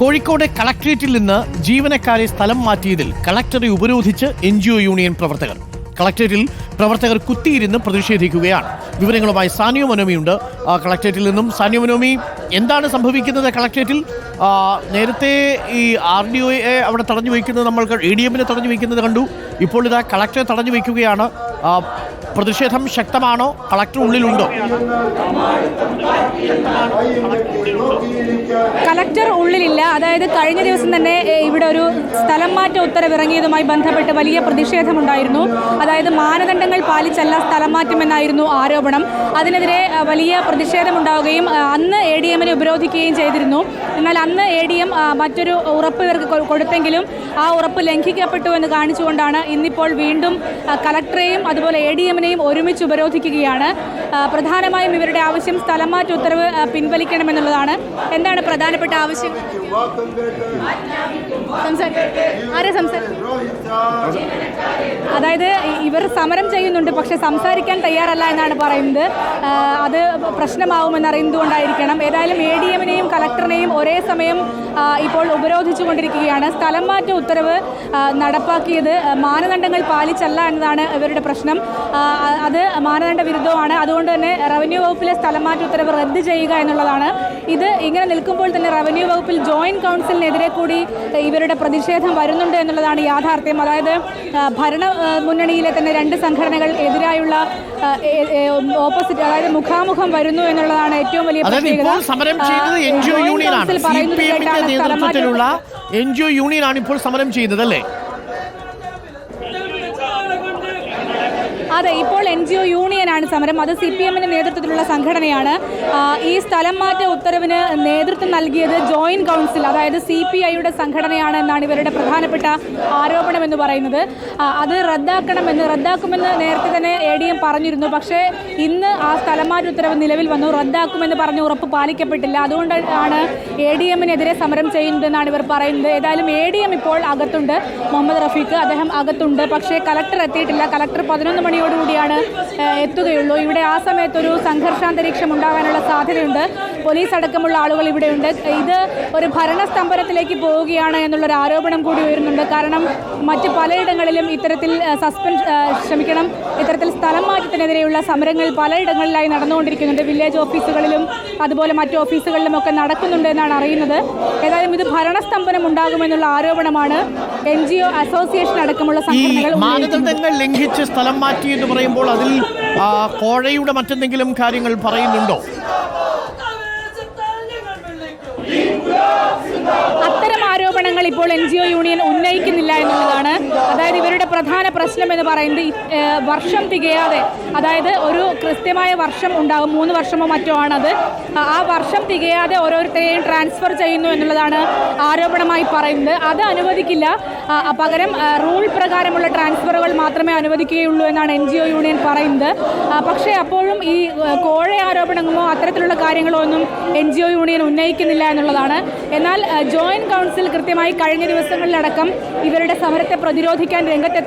കോഴിക്കോട് കളക്ട്രേറ്റിൽ നിന്ന് ജീവനക്കാരെ സ്ഥലം മാറ്റിയതിൽ കളക്ടറെ ഉപരോധിച്ച് എൻ ജി ഒ യൂണിയൻ പ്രവർത്തകർ. കളക്ട്രേറ്റിൽ പ്രവർത്തകർ കുത്തിയിരുന്ന് പ്രതിഷേധിക്കുകയാണ്. വിവരങ്ങളുമായി സാനിയോ മനോമിയുണ്ട്. കളക്ടറേറ്റിൽ നിന്നും സാനിയോ മനോമി എന്താണ് സംഭവിക്കുന്നത് കളക്ട്രേറ്റിൽ? ആ, നേരത്തെ ഈ ആർ ഡി ഒയെ അവിടെ തടഞ്ഞു വയ്ക്കുന്നത് നമ്മൾ എ ഡി എമ്മിനെ തടഞ്ഞു വയ്ക്കുന്നത് കണ്ടു. ഇപ്പോൾ ഇതാ കളക്ടറെ തടഞ്ഞു വയ്ക്കുകയാണ്. പ്രതിഷേധം ശക്തമാണോ? കളക്ടർ ഉള്ളിലുണ്ടോ? കളക്ടർ ഉള്ളിലില്ല. അതായത് കഴിഞ്ഞ ദിവസം തന്നെ ഇവിടെ ഒരു സ്ഥലം മാറ്റ ഉത്തരവ് ഇറങ്ങിയതുമായി ബന്ധപ്പെട്ട് വലിയ പ്രതിഷേധമുണ്ടായിരുന്നു. അതായത് മാനദണ്ഡങ്ങൾ പാലിച്ചല്ല സ്ഥലം മാറ്റമെന്നായിരുന്നു ആരോപണം. അതിനെതിരെ വലിയ പ്രതിഷേധമുണ്ടാവുകയും അന്ന് എ ഡി എമ്മിനെ ഉപരോധിക്കുകയും ചെയ്തിരുന്നു. എന്നാൽ അന്ന് എ ഡി എം മറ്റൊരു ഉറപ്പ് ഇവർക്ക് കൊടുത്തെങ്കിലും ആ ഉറപ്പ് ലംഘിക്കപ്പെട്ടു എന്ന് കാണിച്ചുകൊണ്ടാണ് ഇന്നിപ്പോൾ വീണ്ടും കളക്ടറെയും അതുപോലെ എ ഡി എമ്മിനെയും ഒരുമിച്ച് ഉപരോധിക്കുകയാണ്. പ്രധാനമായും ഇവരുടെ ആവശ്യം സ്ഥലം മാറ്റ ഉത്തരവ് പിൻവലിക്കണമെന്നുള്ളതാണ്. എന്താണ് പ്രധാനപ്പെട്ട ആവശ്യം? ആരാ സംസാരിക്കും? അതായത് ഇവർ സമരം ചെയ്യുന്നുണ്ട് പക്ഷെ സംസാരിക്കാൻ തയ്യാറല്ല എന്നാണ് പറയുന്നത്. അത് പ്രശ്നമാവുമെന്ന് അറിയുന്നതുകൊണ്ടായിരിക്കണം ഏതായാലും എ ഡി എമ്മിനെയും കളക്ടറിനെയും ഒരേ സമയം ഇപ്പോൾ ഉപരോധിച്ചുകൊണ്ടിരിക്കുകയാണ്. സ്ഥലം മാറ്റ ഉത്തരവ് നടപ്പാക്കിയത് മാനദണ്ഡങ്ങൾ പാലിച്ചല്ല എന്നതാണ് ഇവരുടെ പ്രശ്നം. അത് മാനദണ്ഡ വിരുദ്ധമാണ് അതുകൊണ്ട് തന്നെ റവന്യൂ വകുപ്പിലെ സ്ഥലം മാറ്റ ഉത്തരവ് റദ്ദ് ചെയ്യുക എന്നുള്ളതാണ്. ഇത് ഇങ്ങനെ നിൽക്കുമ്പോൾ തന്നെ റവന്യൂ വകുപ്പിൽ ജോയിന്റ് കൗൺസിലിനെതിരെ കൂടി ഇവരുടെ പ്രതിഷേധം വരുന്നുണ്ട് എന്നുള്ളതാണ് യാഥാർത്ഥ്യം. അതായത് ഭരണ മുന്നണിയിലെ തന്നെ രണ്ട് സംഘടനകൾ എതിരായുള്ള ഓപ്പോസിറ്റ് അതായത് മുഖാമുഖം വരുന്നു എന്നുള്ളതാണ് ഏറ്റവും വലിയ നേതൃത്വത്തിലുള്ള എൻ ജി ഒ യൂണിയനാണ്. ഇപ്പോൾ സമരം ചെയ്യുന്നത് അല്ലേ? അതെ ഇപ്പോൾ എൻ ജി ഒ യൂണിയനാണ് സമരം. അത് സി പി എമ്മിന്റെ നേതൃത്വത്തിലുള്ള സംഘടനയാണ്. ഈ സ്ഥലം മാറ്റ ഉത്തരവിന് നേതൃത്വം നൽകിയത് ജോയിന്റ് കൗൺസിൽ അതായത് സി പി ഐയുടെ സംഘടനയാണ് എന്നാണ് ഇവരുടെ പ്രധാനപ്പെട്ട ആരോപണം എന്ന് പറയുന്നത്. അത് റദ്ദാക്കണമെന്ന് റദ്ദാക്കുമെന്ന് നേരത്തെ തന്നെ എ ഡി എം പറഞ്ഞിരുന്നു. പക്ഷേ ഇന്ന് ആ സ്ഥലം മാറ്റ ഉത്തരവ് നിലവിൽ വന്നു. റദ്ദാക്കുമെന്ന് പറഞ്ഞ ഉറപ്പ് പാലിക്കപ്പെട്ടില്ല. അതുകൊണ്ടാണ് എ ഡി എമ്മിനെതിരെ സമരം ചെയ്യുന്നതെന്നാണ് ഇവർ പറയുന്നത്. ഏതായാലും എ ഡി എം ഇപ്പോൾ അകത്തുണ്ട്. മുഹമ്മദ് റഫീഖ് അദ്ദേഹം അകത്തുണ്ട്. പക്ഷേ കലക്ടർ എത്തിയിട്ടില്ല. കലക്ടർ പതിനൊന്ന് മണിയോടുകൂടിയാണ് ഏഹ്, എത്തുകയുള്ളൂ ഇവിടെ ആ സമയത്തൊരു സംഘർഷാന്തരീക്ഷം ഉണ്ടാകാനുള്ള സാധ്യതയുണ്ട്. പോലീസ് അടക്കമുള്ള ആളുകൾ ഇവിടെയുണ്ട്. ഇത് ഒരു ഭരണസ്തംഭനത്തിലേക്ക് പോവുകയാണ് എന്നുള്ളൊരു ആരോപണം കൂടി ഉയരുന്നുണ്ട്. കാരണം മറ്റ് പലയിടങ്ങളിലും ഇത്തരത്തിൽ സസ്പെൻഡ് ക്ഷമിക്കണം ഇത്തരത്തിൽ സ്ഥലം മാറ്റത്തിനെതിരെയുള്ള സമരങ്ങൾ പലയിടങ്ങളിലായി നടന്നുകൊണ്ടിരിക്കുന്നുണ്ട്. വില്ലേജ് ഓഫീസുകളിലും അതുപോലെ മറ്റ് ഓഫീസുകളിലുമൊക്കെ നടക്കുന്നുണ്ട് എന്നാണ് അറിയുന്നത്. ഏതായാലും ഇത് ഭരണസ്തംഭനം ഉണ്ടാകുമെന്നുള്ള ആരോപണമാണ് എൻ ജി ഒ അസോസിയേഷൻ അടക്കമുള്ള സംഘടനകൾ ഉന്നയിക്കുന്നത്. മാനദണ്ഡങ്ങൾ ലംഘിച്ച് സ്ഥലം മാറ്റി എന്ന് പറയുമ്പോൾ അതിൽ കോഴയുടെ മറ്റെന്തെങ്കിലും കാര്യങ്ങൾ പറയുന്നുണ്ടോ? ഇപ്പോൾ എൻ യൂണിയൻ ഉന്നയിക്കുന്നില്ല എന്നുള്ളതാണ് പ്രധാന പ്രശ്നം എന്ന് പറയുന്നത് വർഷം തികയാതെ അതായത് ഒരു കൃത്യമായ വർഷം ഉണ്ടാകും മൂന്ന് വർഷമോ മറ്റോ ആണത്. ആ- വർഷം തികയാതെ ഓരോരുത്തരെയും ട്രാൻസ്ഫർ ചെയ്യുന്നു എന്നുള്ളതാണ് ആരോപണമായി പറയുന്നത്. അത് അനുവദിക്കില്ല. പകരം റൂൾ പ്രകാരമുള്ള ട്രാൻസ്ഫറുകൾ മാത്രമേ അനുവദിക്കുകയുള്ളൂ എന്നാണ് എൻ ജി ഒ യൂണിയൻ പറയുന്നത്. പക്ഷേ അപ്പോഴും ഈ കോഴ ആരോപണങ്ങളോ അത്തരത്തിലുള്ള കാര്യങ്ങളോ ഒന്നും എൻ ജി ഒ യൂണിയൻ ഉന്നയിക്കുന്നില്ല എന്നുള്ളതാണ്. എന്നാൽ ജോയിന്റ് കൗൺസിൽ കൃത്യമായി കഴിഞ്ഞ ദിവസങ്ങളിലടക്കം ഇവരുടെ സമരത്തെ പ്രതിരോധിക്കാൻ രംഗത്തെത്തിയിരുന്നതും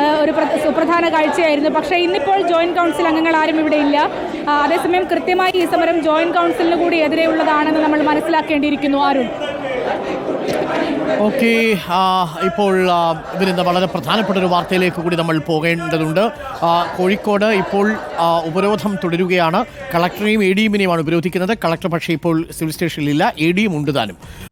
ആ, ഒരു പ്ര- സുപ്രധാന കാഴ്ചയായിരുന്നു. പക്ഷേ ഇന്നിപ്പോൾ ജോയിന്റ് കൗൺസിൽ അംഗങ്ങൾ ആരും ഇവിടെ ഇല്ല. അതേസമയം കൃത്യമായി ഈ സമരം ജോയിന്റ് കൗൺസിലിന് കൂടി എതിരെയുള്ളതാണെന്ന് നമ്മൾ മനസ്സിലാക്കേണ്ടിയിരിക്കുന്നു. ആരും ഓക്കെ ഇപ്പോൾ ഇതിന് വളരെ പ്രധാനപ്പെട്ട ഒരു വാർത്തയിലേക്ക് കൂടി നമ്മൾ പോകേണ്ടതുണ്ട്. കോഴിക്കോട് ഇപ്പോൾ ഉപരോധം തുടരുകയാണ്. കളക്ടറെയും എ ഡി എമ്മിനെയുമാണ് ഉപരോധിക്കുന്നത്. കളക്ടർ പക്ഷേ ഇപ്പോൾ സിവിൽ സ്റ്റേഷനിലില്ല. എ ഡി എം ഉണ്ട് താനും.